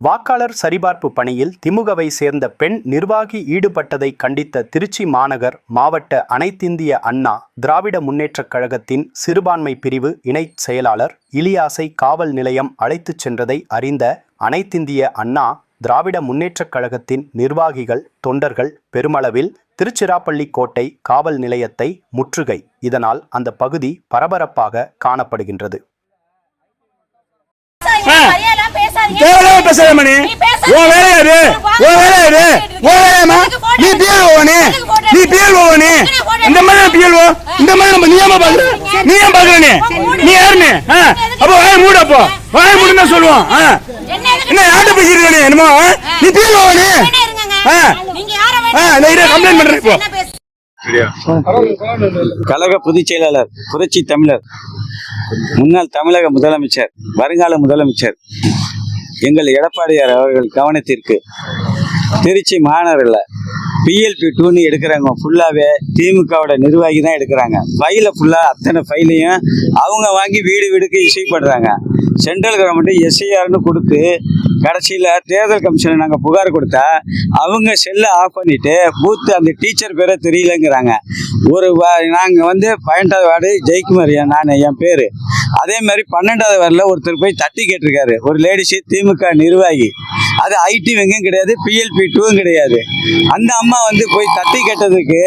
வாக்காளர் சரிபார்ப்பு பணியில் திமுகவை சேர்ந்த பெண் நிர்வாகி ஈடுபட்டதை கண்டித்த திருச்சி மாநகர் மாவட்ட அனைத்திந்திய அண்ணா திராவிட முன்னேற்றக் கழகத்தின் சிறுபான்மை பிரிவு இணைச் செயலாளர் இலியாசை காவல் நிலையம் அழைத்துச் சென்றதை அறிந்த அனைத்திந்திய அண்ணா திராவிட முன்னேற்றக் கழகத்தின் நிர்வாகிகள் தொண்டர்கள் பெருமளவில் திருச்சிராப்பள்ளி கோட்டை காவல் நிலையத்தை முற்றுகை. இதனால் அந்த பகுதி பரபரப்பாக காணப்படுகின்றது. தேவையில்லாம பேசாத மணி. உன் வேலையா இது? உன் வேலையா இது? உன் வேலையாமா நீ பிஎல் ஓவனே நீ? பிஎல் ஓவனே இந்த மாதிரி நான் பிஎல் ஓ? இந்த மாதிரி நம்ம நீ ஏமா பாக்குற நீ ஏன் பாக்குற நீ? நீ யாருன்னு அப்போ வாய மூடு அப்போ. வாய மூடுன்னு சொல்லுவோம். என்ன யார்கிட்ட பேசிருக்க நீ? என்னமோ? நீ பிஎல் ஓவனே? ஆ. இரு, complaint பண்றேன் இப்போ. கழக பொதுச் செயலாளர் புரட்சி தமிழர் முன்னாள் தமிழக முதலமைச்சர் வருங்கால முதலமைச்சர் எங்கள் எடப்பாடியார் அவர்கள் கவனத்திற்கு திருச்சி மாநகரில் பிஎல்பி டூன்னு எடுக்கிறாங்க. ஃபுல்லாகவே திமுகவோட நிர்வாகி தான் எடுக்கிறாங்க ஃபைலை ஃபுல்லாக அத்தனை ஃபைலையும் அவங்க வாங்கி வீடு வீடுக்கு இசை பண்ணுறாங்க சென்ட்ரல் கவர்மெண்ட் எஸ்ஐஆர்னு கொடுத்து கடைசியில் தேர்தல் கமிஷனை நாங்கள் புகார் கொடுத்தா அவங்க செல்லை ஆஃப் பண்ணிவிட்டு பூத்து அந்த டீச்சர் பேரை தெரியலங்கிறாங்க. ஒரு நாங்கள் வந்து பன்னெண்டாவது வார்டு ஜெயக்குமார் நான் என் பேர். அதே மாதிரி பன்னெண்டாவது வார்டில் ஒருத்தர் போய் தட்டி கேட்டிருக்காரு. ஒரு லேடிஸு திமுக நிர்வாகி. அது ஐடி வெங்கும் கிடையாது பிஎல்பி டூவும் கிடையாது. அந்த அம்மா வந்து போய் தட்டி கேட்டதுக்கு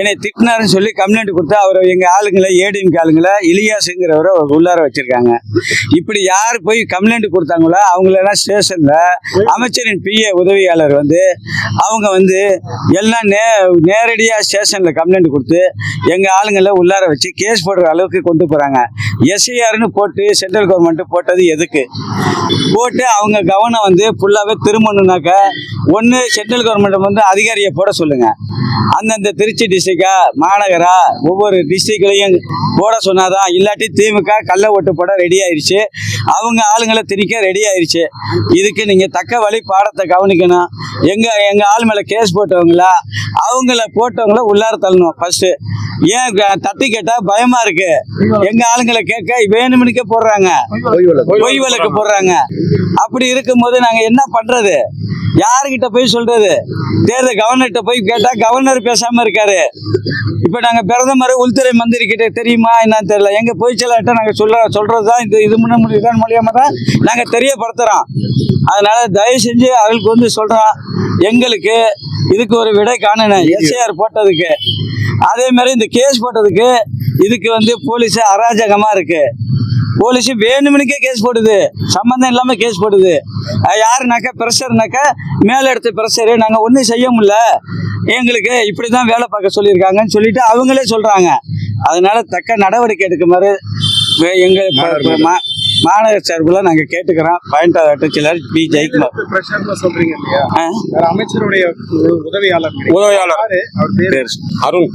என்னை திட்டினாருன்னு சொல்லி கம்ப்ளைண்ட் கொடுத்தா அவர் எங்கள் ஆளுங்களை ஏடிஎம்கே ஆளுங்களை இலியாஸுங்கிறவரை உள்ளார வச்சிருக்காங்க. இப்படி யார் போய் கம்ப்ளைண்ட் கொடுத்தாங்களோ அவங்களெல்லாம் ஸ்டேஷனில் அமைச்சரின் பிஏ உதவியாளர் வந்து அவங்க வந்து எல்லாம் நே நேரடியாக ஸ்டேஷனில் கம்ப்ளைண்ட் கொடுத்து எங்கள் ஆளுங்களை உள்ளார வச்சு கேஸ் போடுற அளவுக்கு கொண்டு போகிறாங்க எஸ்ஐஆர்னு போட்டு சென்ட்ரல் கவர்மெண்ட் போட்டது எதுக்கு? போட்டு அவங்க கவனம் வந்து ஃபுல்லாகவே திரும்பணுனாக்க ஒன்று சென்ட்ரல் கவர்மெண்ட் வந்து அதிகாரியை போட சொல்லுங்கள் அந்தந்த திருச்சி டிஸ்ட்ரிக்டா மாநகரா ஒவ்வொரு டிஸ்ட்ரிக்ட்லையும் போட சொன்னாதான் இல்லாட்டி திமுக கள்ள ஓட்டு போட ரெடி ஆயிடுச்சு அவங்க ஆளுங்களை திணிக்க ரெடி ஆயிடுச்சு இதுக்கு நீங்கள் தக்க வழி பாடத்தை கவனிக்கணும். எங்கள் எங்கள் ஆள் மேலே கேஸ் போட்டவங்களா அவங்கள போட்டவங்கள உள்ளார தள்ளணும் ஃபஸ்ட்டு ஏன் தட்டி கேட்டால் பயமா இருக்கு? எங்க ஆளுங்களை கேட்க வேணுமனுக்கே போடுறாங்க. பொய் வழக்கு போடுறாங்க. அப்படி இருக்கும்போது நாங்க என்ன பண்றது? யாருக்கிட்ட போய் சொல்றது? தேர்தல் கவர்னர்கிட்ட போய் கேட்டா கவர்னர் பேசாம இருக்காரு. இப்ப நாங்க பிரதமர் உள்துறை மந்திரி கிட்ட தெரியுமா என்னன்னு தெரியல. எங்க பொய்ச்சலாட்ட நாங்க சொல்ற சொல்றதுதான் இந்த இது முன்ன முடியுதான் மூலியமா தான் நாங்க தெரியப்படுத்துறோம். அதனால தயவு செஞ்சு அவங்களுக்கு வந்து சொல்றோம். எங்களுக்கு இதுக்கு ஒரு விடை காணணும் எஸ்ஐஆர் போட்டதுக்கு. அதே மாதிரி இந்த கேஸ் போட்டதுக்கு இதுக்கு வந்து போலீஸ் அராஜகமா இருக்கு. போலீஸ் வேணுமனுக்கே கேஸ் போடுது. சம்மந்தம் இல்லாம கேஸ் போடுது. யாருனாக்கா ப்ரெஷர்னாக்கா மேல எடுத்த ப்ரெஷரு. நாங்க ஒன்றும் செய்ய முடியல. எங்களுக்கு இப்படி தான் வேலை பார்க்க சொல்லியிருக்காங்கன்னு சொல்லிட்டு அவங்களே சொல்றாங்க. அதனால தக்க நடவடிக்கை எடுக்குமாறு வே- எங்க ப- ப- மா- மாநகர் சார்பில் நாங்கள் கேட்டுக்கிறோம். பயன்டாத ஆட்டோச்சிலர் பி. ஜெயக்குமார். சொல்றீங்க இல்லையா? அமைச்சருடைய உதவியாளர். உதவியாளர். அருண்.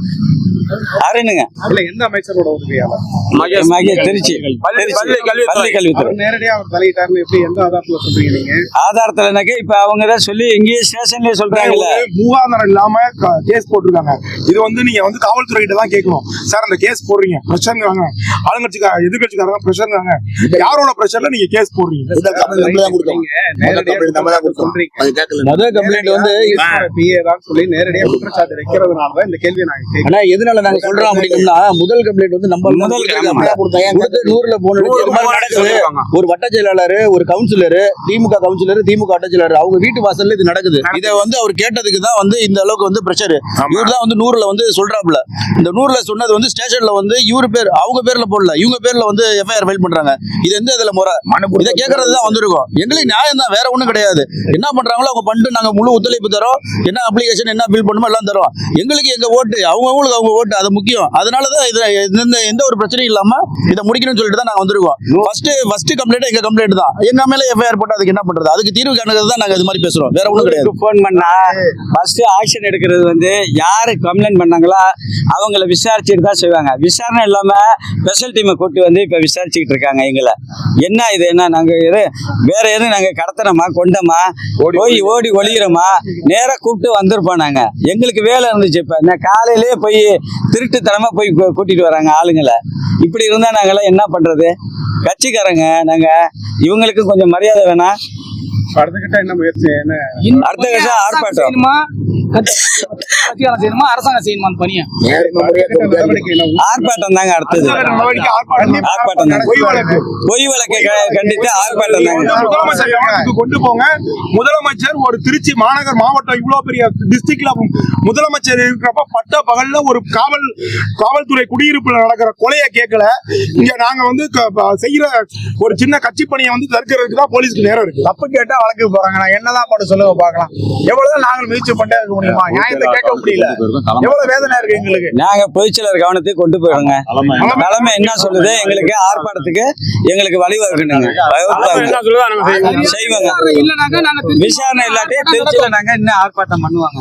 அருணுங்க. எந்த அமைச்சரோட உதவியாளர்? மகேஷ் திருச்சி. திருச்சி. பள்ளி கல்வித்துறை அவர் நேரடியா அவர் தலையிட்டாருன்னு எப்படி எந்த ஆதாரத்துல சொல்றீங்க? நீங்க ஆதாரத்துலனாக்க இப்ப அவங்க தான் சொல்லி இங்கேயே ஸ்டேஷன்லயே சொல்றாங்கல்ல. மூவாதாரம் இல்லாம கேஸ் போட்டிருக்காங்க. இது வந்து நீங்க வந்து காவல்துறை கிட்ட தான் கேட்கணும். சார் அந்த கேஸ் போடுறீங்க. பிரஷருங்காங்க ஆளுங்கட்சிக்கா எதிர்கட்சிக்காரங்க பிரஷருங்காங்க யாரோட பிரஷர்ல நீங்க கேஸ் போடுறீங்க? நீங்க நேரடியா சொல்றீங்க. முதல் கம்ப்ளைண்ட் வந்து பிஏ தான் சொல்லி நேரடியா குற்றச்சாட்டு வைக்கிறதுனால தான் இந்த கேள்வியை நாங்க கேட்கிறோம் எதனால நாங்க சொல்றோம் அப்படின்னா முதல் கம்ப்ளைண்ட் வந்து நம்ம முதல் கொடுத்து நூறுல போன ஒரு வட்ட செயலாளர் ஒரு கவுன்சிலர் திமுக கவுன்சிலர் திமுக வட்ட செயலாளர் அவங்க வீட்டு வாசல்ல இது நடக்குது. இதை வந்து அவர் கேட்டதுக்கு தான் வந்து இந்த அளவுக்கு வந்து பிரஷர் இவர் தான் வந்து நூறுல வந்து சொல்றாப்ல இந்த நூறுல சொன்னது வந்து ஸ்டேஷன்ல வந்து இவர் பேர் அவங்க பேர்ல போடல. இவங்க பேர்ல வந்து எஃப்ஐஆர் ஃபைல் பண்றாங்க. இது எந்த இதுல முறை? இதை கேட்கறது தான் வந்திருக்கோம். எங்களுக்கு நியாயம் தான் வேற ஒண்ணும் கிடையாது. என்ன பண்றாங்களோ அவங்க பண்ணிட்டு நாங்க முழு ஒத்துழைப்பு தரோம். என்ன அப்ளிகேஷன் என்ன பில் பண்ணுமோ எல்லாம் தரோம். எங்களுக்கு எங்க ஓட்டு? அவங்கவுங்களுக்கு அவங்க ஓட்டு அது முக்கியம். அதனாலதான் இது எந்த எந்த ஒரு பிரச்சனையும் இல்லாம இதை முடிக்கணும்னு சொல்லிட்டு தான் நாங்க வந்திருக்கோம். ஃபர்ஸ்ட் ஃபர்ஸ்ட் கம்ப்ளைண்ட் எங்க கம்ப்ளைண்ட் தான். எங்க மேல எஃப்ஐஆர் போட்டு அதுக்கு என்ன பண்றது? அதுக்கு தீர்வு காணுறது தான் நாங்க இது மாதிரி பேசுறோம். வேற ஒண்ணும் கிடையாது. ஃபோன் பண்ணா ஃபர்ஸ்ட் ஆக்ஷன் எடுக்கிறது வந்து யாரு கம்ப்ளைண்ட் பண்ணாங்களோ அவங்கள விசாரிச்சுட்டு தான் செய்வாங்க. விசாரணை இல்லாம ஸ்பெஷல் டீமை கூட்டி வந்து இப்ப விசாரிச்சுக்கிட்டு இருக்காங்க எங்களை. என்ன இது? என்ன? நாங்க எது? வேற எதுவும் நாங்க கடத்துறோமா கொண்டோமா? போய் ஓடி ஒளிகிறோமா நேரா கூப்பிட்டு வந்திருப்போம் நாங்க. எங்களுக்கு வேலை இருந்துச்சு இப்ப. நான் காலையிலேயே போய் திருட்டுத்தனமா போய் கூ- கூட்டிட்டு வராங்க ஆளுங்களை. இப்படி இருந்தா நாங்கெல்லாம் என்ன பண்றது? கட்சிக்காரங்க நாங்க. இவங்களுக்கும் கொஞ்சம் மரியாதை வேணாம் அடுத்த கிட்ட என்ன முயற்சி? என்ன? அடுத்த கட்டம் ஆர்ப்பாட்டம். செய்யணுமா அரசாங்கம் செய்யணுமா அந்த பணியை? ஆர்ப்பாட்டம் தாங்க அடுத்தது. நடவடிக்கை ஆர்ப்பாட்டம். ஆர்ப்பாட்டம் தான் பொய் வழக்கு. கண்டித்து ஆர்ப்பாட்டம் தாங்க. முதலமைச்சர் கொண்டு போங்க. முதலமைச்சர் ஒரு திருச்சி மாநகர் மாவட்டம் இவ்வளவு பெரிய டிஸ்ட்ரிக்ட்ல முதலமைச்சர் இருக்கிறப்ப பட்ட பகல்ல ஒரு காவல் காவல்துறை குடியிருப்புல நடக்கிற கொலையை கேட்கல. இங்க நாங்க வந்து செய்யற ஒரு சின்ன கட்சி பணியை வந்து தடுக்கிறதுக்கு தான் போலீஸ்க்கு நேரம் இருக்கு. தப்பு கேட்டா வழக்கு போறாங்க. நான் என்னதான் பண்ண சொல்லுங்க பாக்கலாம் எவ்வளவுதான் நாங்கள் முயற்சி பண்ணிட்டே முடியுமா நியாயத்தை கேட்க முடியல? எவ்வளவு வேதனை இருக்கு எங்களுக்கு? நாங்க பொதுச்செயலர் கவனத்துக்கு கொண்டு போயிடுங்க தலைமை. என்ன சொல்லுது? எங்களுக்கு ஆர்ப்பாட்டத்துக்கு எங்களுக்கு வழிவகுக்கணுங்க. செய்வாங்க. விசாரணை இல்லாட்டி திருச்சியில நாங்க இன்னும் ஆர்ப்பாட்டம் பண்ணுவாங்க?